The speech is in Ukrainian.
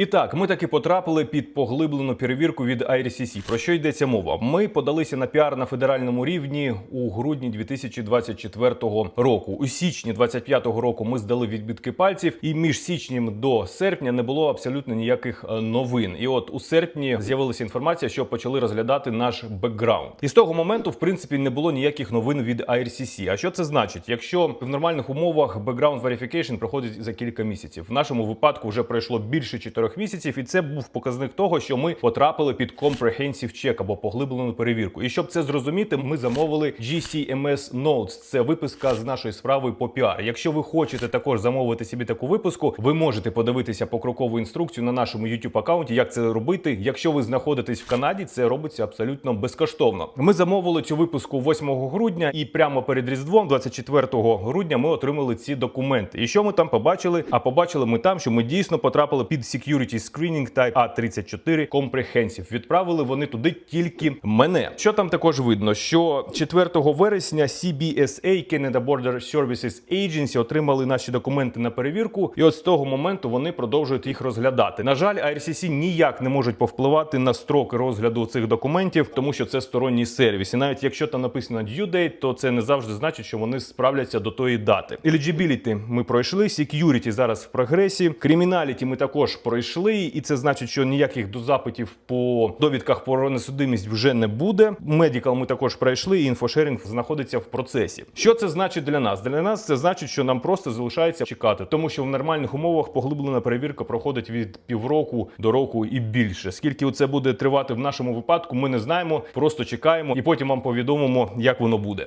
І так, ми таки потрапили під поглиблену перевірку від IRCC. Про що йдеться мова? Ми подалися на піар на федеральному рівні у грудні 2024 року. У січні 2025 року ми здали відбитки пальців, і між січнем до серпня не було абсолютно ніяких е, новин. І от у серпні з'явилася інформація, що почали розглядати наш бекграунд. І з того моменту, в принципі, не було ніяких новин від IRCC. А що це значить? Якщо в нормальних умовах background verification проходить за кілька місяців, в нашому випадку вже пройшло більше чотирьох місяців, і це був показник того, що ми потрапили під comprehensive check або поглиблену перевірку. І щоб це зрозуміти, ми замовили GCMS Notes. Це виписка з нашої справи по піар. Якщо ви хочете також замовити собі таку виписку, ви можете подивитися покрокову інструкцію на нашому youtube аккаунті, як це робити. Якщо ви знаходитесь в Канаді, це робиться абсолютно безкоштовно. Ми замовили цю виписку 8 грудня, і прямо перед Різдвом, 24 грудня, ми отримали ці документи. І що ми там побачили? А побачили ми там, що ми дійсно потрапили під Security Screening Type A34 Comprehensive. Відправили вони туди тільки мене. Що там також видно? Що 4 вересня CBSA Canada Border Services Agency отримали наші документи на перевірку, і от з того моменту вони продовжують їх розглядати. На жаль, IRCC ніяк не можуть повпливати на строки розгляду цих документів, тому що це сторонній сервіс. І навіть якщо там написано due date, то це не завжди значить, що вони справляться до тої дати. Eligibility ми пройшли, security зараз в прогресі. Criminality ми також пройшли, і це значить, що ніяких дозапитів по довідках про несудимість вже не буде. Medical ми також пройшли, і інфошерінг знаходиться в процесі. Що це значить для нас? Для нас це значить, що нам просто залишається чекати, тому що в нормальних умовах поглиблена перевірка проходить від півроку до року і більше. Скільки це буде тривати в нашому випадку, ми не знаємо. Просто чекаємо і потім вам повідомимо, як воно буде.